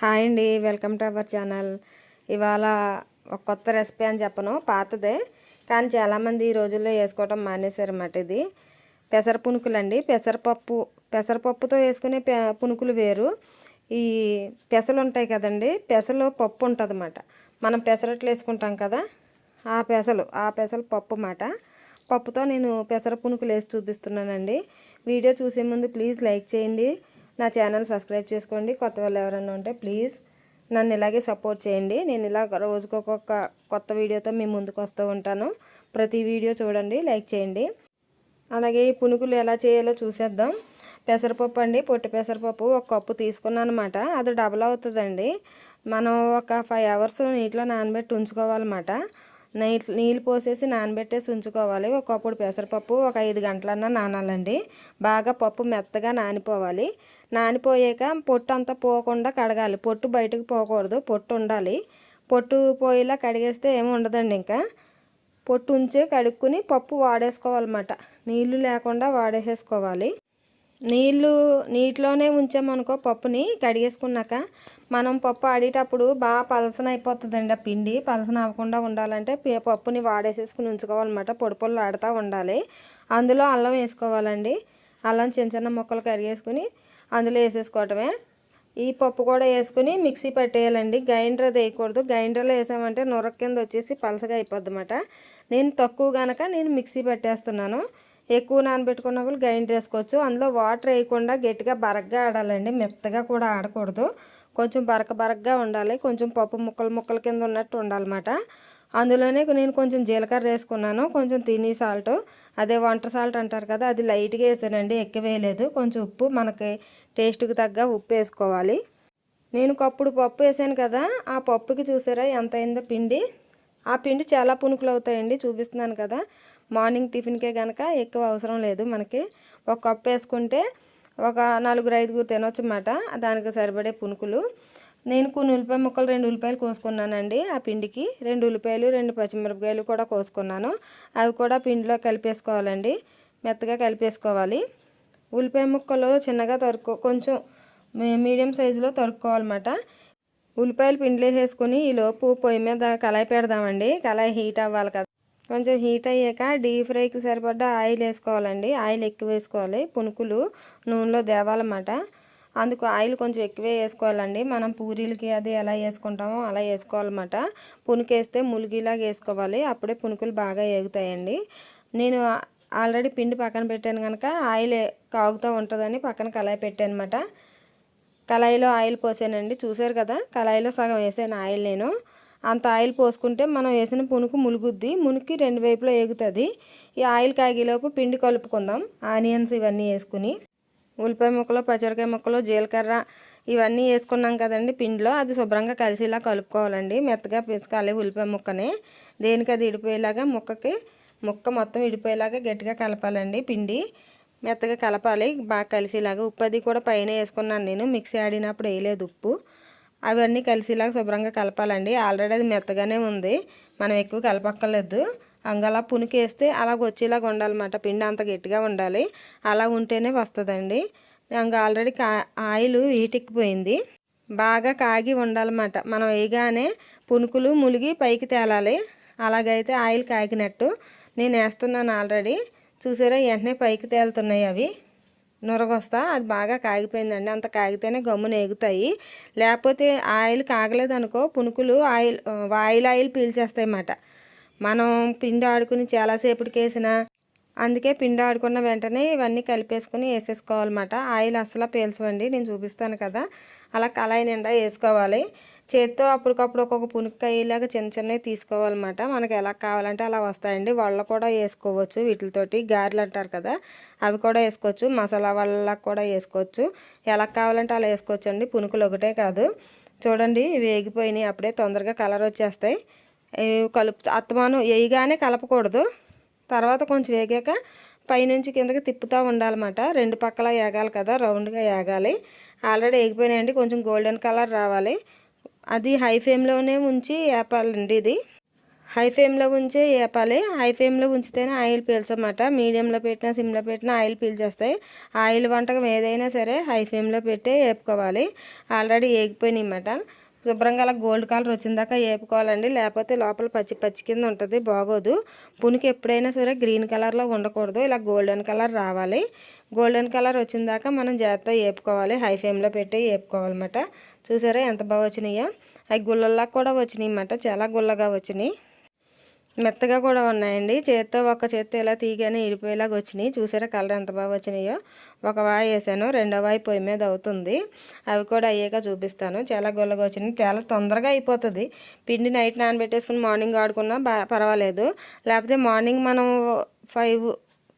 Hi అండి welcome to our channel. ఇవాళ ఒక కొత్త రెసిపీ అని చెప్పను పాతదే. కానీ చాలామంది ఈ రోజుల్లో వేసుకోవటం మానేశారన్నమాట ఇది. పెసర పునుకులండి పెసరపప్పు పెసరపప్పుతో వేసుకునే పె పునుకులు వేరు. ఈ పెసలు ఉంటాయి కదండి పెసలు పప్పు ఉంటుంది అన్నమాట. మనం పెసరట్లు వేసుకుంటాం కదా ఆ పెసలు ఆ పెసలు పప్పు మాట పప్పుతో నేను పెసర పునుకులు వేసి చూపిస్తున్నానండి. వీడియో చూసే ముందు ప్లీజ్ లైక్ చేయండి. నా ఛానల్ సబ్స్క్రైబ్ చేసుకోండి. కొత్త వాళ్ళు ఎవరైనా ఉంటే ప్లీజ్ నన్ను ఇలాగే సపోర్ట్ చేయండి. నేను ఇలా రోజుకొక కొత్త వీడియోతో మీ ముందుకు వస్తూ ఉంటాను. ప్రతి వీడియో చూడండి లైక్ చేయండి. అలాగే ఈ పునుకులు ఎలా చేయాలో చూసేద్దాం. పెసరపప్పు అండి పొట్టి పెసరపప్పు ఒక కప్పు తీసుకున్నాను అనమాట అది డబల్ అవుతుందండి. మనం ఒక ఫైవ్ అవర్స్ నీటిలో నానబెట్టి ఉంచుకోవాలన్నమాట. నైట్ నీళ్ళు పోసేసి నానబెట్టేసి ఉంచుకోవాలి. ఒకప్పుడు పెసరపప్పు ఒక ఐదు గంటలన్నా నానాలండి. బాగా పప్పు మెత్తగా నానిపోవాలి. నానిపోయాక పొట్టు అంతా పోకుండా కడగాలి. పొట్టు బయటకు పోకూడదు. పొట్టు ఉండాలి. పొట్టు పోయేలా కడిగేస్తే ఏమి ఉండదండి ఇంకా. పొట్టు ఉంచే కడుక్కుని పప్పు వాడేసుకోవాలన్నమాట. నీళ్ళు లేకుండా వాడేసేసుకోవాలి. నీళ్ళు నీటిలోనే ఉంచామనుకో పప్పుని కడిగేసుకున్నాక మనం పప్పు ఆడేటప్పుడు బాగా పలసన అయిపోతుందండి ఆ పిండి. పలసన అవ్వకుండా ఉండాలంటే పప్పుని వాడేసేసుకుని ఉంచుకోవాలన్నమాట. పొడి పొడులు ఆడుతూ ఉండాలి. అందులో అల్లం వేసుకోవాలండి. అల్లం చిన్న చిన్న ముక్కలు కరిగేసుకుని అందులో వేసేసుకోవటమే. ఈ పప్పు కూడా వేసుకుని మిక్సీ పట్టేయాలండి. గ్రైండర్ అది వేయకూడదు. గ్రైండర్లో వేసామంటే నొరక కింద వచ్చేసి పలసగా అయిపోద్ది అన్నమాట నేను తక్కువ కనుక నేను మిక్సీ పట్టేస్తున్నాను. ఎక్కువ నానబెట్టుకున్న వాళ్ళు గ్రైండ్ చేసుకోవచ్చు అందులో వాటర్ వేయకుండా గట్టిగా బరగ్గా ఆడాలండి. మెత్తగా కూడా ఆడకూడదు. కొంచెం బరక బరకగా ఉండాలి. కొంచెం పప్పు ముక్కలు ముక్కల కింద ఉన్నట్టు ఉండాలన్నమాట. అందులోనే నేను కొంచెం జీలకర్ర వేసుకున్నాను. కొంచెం తిని సాల్ట్ అదే వంట సాల్ట్ అంటారు కదా అది లైట్గా వేసానండి. ఎక్కువ వేయలేదు. కొంచెం ఉప్పు మనకి టేస్ట్కి తగ్గ ఉప్పు వేసుకోవాలి. నేను ఒకప్పుడు పప్పు వేసాను కదా ఆ పప్పుకి చూసారా ఎంత అయిందో పిండి? ఆ పిండి చాలా పునుకులు అవుతాయండి. చూపిస్తున్నాను కదా. మార్నింగ్ టిఫిన్కే కనుక ఎక్కువ అవసరం లేదు మనకి. ఒక కప్పు వేసుకుంటే ఒక నలుగురు ఐదుగురు తినొచ్చు అన్నమాట దానికి సరిపడే పునుకులు. నేను కొన్ని ఉల్లిపాయ ముక్కలు రెండు ఉల్లిపాయలు కోసుకున్నానండి ఆ పిండికి. రెండు ఉల్లిపాయలు రెండు పచ్చిమిరపకాయలు కూడా కోసుకున్నాను. అవి కూడా పిండిలో కలిపేసుకోవాలండి. మెత్తగా కలిపేసుకోవాలి. ఉల్లిపాయ ముక్కలు చిన్నగా తరుక్కో కొంచెం మీడియం సైజులో తరుక్కోవాలన్నమాట. ఉల్లిపాయలు పిండిలో వేసుకొని ఈలోపు పొయ్యి మీద కళాయి పెడదామండి. కళాయి హీట్ అవ్వాలి కదా. కొంచెం హీట్ అయ్యాక డీప్ ఫ్రైకి సరిపడ్డ ఆయిల్ వేసుకోవాలండి. ఆయిల్ ఎక్కువ వేసుకోవాలి. పునుకులు నూనెలో దేవాలన్నమాట అందుకు ఆయిల్ కొంచెం ఎక్కువే వేసుకోవాలండి. మనం పూరీలకి అది ఎలా వేసుకుంటామో అలా వేసుకోవాలన్నమాట. పునుకేస్తే ములిగిలాగా వేసుకోవాలి. అప్పుడే పునుకులు బాగా ఎగుతాయండి నేను ఆల్రెడీ పిండి పక్కన పెట్టాను కనుక ఆయిల్ కాగుతూ ఉంటుందని పక్కన కళాయి పెట్టాను అనమాట కళాయిలో ఆయిల్ పోసానండి. చూసారు కదా? కళాయిలో సగం వేసాను ఆయిల్ నేను. అంత ఆయిల్ పోసుకుంటే మనం వేసిన పునుకు ములుగుద్ది. మునికి రెండు వైపులా ఎగుతుంది ఈ ఆయిల్ కాగేలోపు పిండి కలుపుకుందాం. ఆనియన్స్ ఇవన్నీ వేసుకుని. ఉల్లిపాయ ముక్కలు పచ్చరికాయ ముక్కలు జీలకర్ర ఇవన్నీ వేసుకున్నాం కదండి పిండిలో. అది శుభ్రంగా కలిసేలా కలుపుకోవాలండి. మెత్తగా పిసకాలి ఉల్లిపాయ ముక్కని. దేనికి అది ఇడిపోయేలాగా ముక్కకి ముక్క మొత్తం ఇడిపోయేలాగా గట్టిగా కలపాలండి పిండి. మెత్తగా కలపాలి. బాగా కలిసేలాగా ఉప్పు అది కూడా పైన వేసుకున్నాను నేను. మిక్సీ ఆడినప్పుడు వేయలేదు ఉప్పు. అవన్నీ కలిసేలాగా శుభ్రంగా కలపాలండి. ఆల్రెడీ అది మెత్తగానే ఉంది. మనం ఎక్కువ కలపక్కర్లేదు. అంగలా పునికేస్తే అలాగ వచ్చేలాగా ఉండాలన్నమాట. పిండి అంత గట్టిగా ఉండాలి. అలా ఉంటేనే వస్తుందండి. ఇంకా ఆల్రెడీ కా ఆయిల్ వీటిక్కిపోయింది బాగా కాగి ఉండాలన్నమాట. మనం వేయగానే పునుకులు ములిగి పైకి తేలాలి. అలాగైతే ఆయిల్ కాగినట్టు నేను వేస్తున్నాను ఆల్రెడీ. చూసారా? వెంటనే పైకి తేలుతున్నాయి అవి. నురగొస్తా. అది బాగా కాగిపోయిందండి. అంత కాగితేనే గమ్మున ఎగుతాయి. లేకపోతే ఆయిల్ కాగలేదు అనుకో పునుకులు ఆయిల్ ఆయిల్ ఆయిల్ పీల్చేస్తాయి అన్నమాట మనం పిండి ఆడుకుని చాలాసేపటికి వేసినా అందుకే పిండి ఆడుకున్న వెంటనే ఇవన్నీ కలిపేసుకుని వేసేసుకోవాలన్నమాట. ఆయిల్ అసలు పీల్చవండి. నేను చూపిస్తాను కదా. అలా కళాయి నిండా వేసుకోవాలి. చేత్తో అప్పటికప్పుడు ఒక్కొక్క పునుక్కాయలాగా చిన్న చిన్నవి తీసుకోవాలన్నమాట. మనకి ఎలా కావాలంటే అలా వస్తాయండి. వళ్ళ కూడా వేసుకోవచ్చు వీటితోటి. గారెలు అంటారు కదా అవి కూడా వేసుకోవచ్చు. మసాలా వాళ్ళ కూడా వేసుకోవచ్చు. ఎలా కావాలంటే అలా వేసుకోవచ్చు అండి పునుకులు ఒకటే కాదు. చూడండి వేగిపోయినాయి. అప్పుడే తొందరగా కలర్ వచ్చేస్తాయి. కలుపు అత్తమానం వేయగానే కలపకూడదు. తర్వాత కొంచెం వేగాక పైనుంచి కిందకి తిప్పుతూ ఉండాలన్నమాట. రెండు పక్కల వేగాలి కదా రౌండ్గా వేగాలి ఆల్రెడీ వేగిపోయినాయండి. కొంచెం గోల్డెన్ కలర్ రావాలి. అది హై ఫ్లేమ్లోనే ఉంచి వేపాలండి ఇది. హై ఫ్లేమ్లో ఉంచే వేపాలి హై ఫ్లేమ్లో ఉంచితేనే ఆయిల్ పీల్చమాట. మీడియంలో పెట్టినా సిమ్లో పెట్టినా ఆయిల్ పీల్చేస్తాయి. ఆయిల్ వంటకం ఏదైనా సరే హై ఫ్లేమ్లో పెట్టే వేపుకోవాలి ఆల్రెడీ వేగిపోయినాయి అన్నమాట శుభ్రంగా అలా గోల్డ్ కలర్ వచ్చిన దాకా వేపుకోవాలండి లేకపోతే లోపల పచ్చి పచ్చి కింద ఉంటుంది బాగోదు. పునికి ఎప్పుడైనా సరే గ్రీన్ కలర్లో ఉండకూడదు. ఇలా గోల్డెన్ కలర్ రావాలి. గోల్డెన్ కలర్ వచ్చిన దాకా మనం జాగ్రత్తగా వేపుకోవాలి హై ఫ్లేమ్లో పెట్టి వేపుకోవాలన్నమాట చూసారా ఎంత బాగా వచ్చినాయో? అవి గుల్లల్లా కూడా వచ్చినాయి అన్నమాట చాలా గుల్లగా వచ్చినాయి. మెత్తగా కూడా ఉన్నాయండి. చేత్తో ఒక చేత్తో ఇలా తీగానే ఇడిపోయేలాగా వచ్చినాయి. చూసారా కలర్ ఎంత బాగా వచ్చినాయో. ఒక వాయి వేసాను. రెండో వాయి పొయ్యి మీద అవుతుంది. అవి కూడా అయ్యాక చూపిస్తాను. చాలా గొల్లగా వచ్చినాయి. చాలా తొందరగా అయిపోతుంది. పిండి నైట్ నానబెట్టేసుకుని మార్నింగ్ ఆడుకున్నా పర్వాలేదు. లేకపోతే మార్నింగ్ మనం ఫైవ్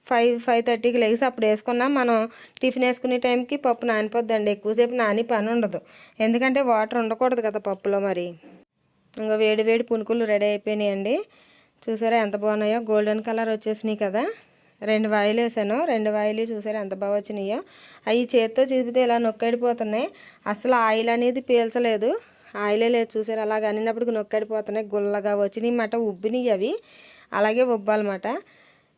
ఫైవ్ ఫైవ్ థర్టీకి లేచి అప్పుడు వేసుకున్నా మనం టిఫిన్ వేసుకునే టైంకి పప్పు నానిపోద్దండి. ఎక్కువసేపు నాని పని ఉండదు. ఎందుకంటే వాటర్ ఉండకూడదు కదా పప్పులో మరి. ఇంకా వేడి వేడి పునుకులు రెడీ అయిపోయినాయండి. చూసారా ఎంత బాగున్నాయో? గోల్డెన్ కలర్ వచ్చేసినాయి కదా. రెండు వాయిలు వేసాను. రెండు వాయిలు చూసారా ఎంత బాగా వచ్చినాయో. అవి చేత్తో చూపితే ఇలా నొక్కడిపోతున్నాయి. అసలు ఆయిల్ అనేది పీల్చలేదు. ఆయిలే లేదు చూసారు? అలాగ అనినప్పుడు నొక్కడిపోతున్నాయి. గుల్లగా వచ్చినాయి మాట ఉబ్బినాయి అవి. అలాగే ఉబ్బాలన్నమాట.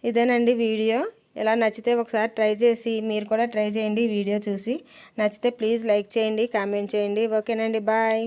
ఇదేనండి వీడియో. ఇలా నచ్చితే ఒకసారి ట్రై చేసి మీరు కూడా ట్రై చేయండి వీడియో చూసి. నచ్చితే ప్లీజ్ లైక్ చేయండి కామెంట్ చేయండి. ఓకేనండి బాయ్.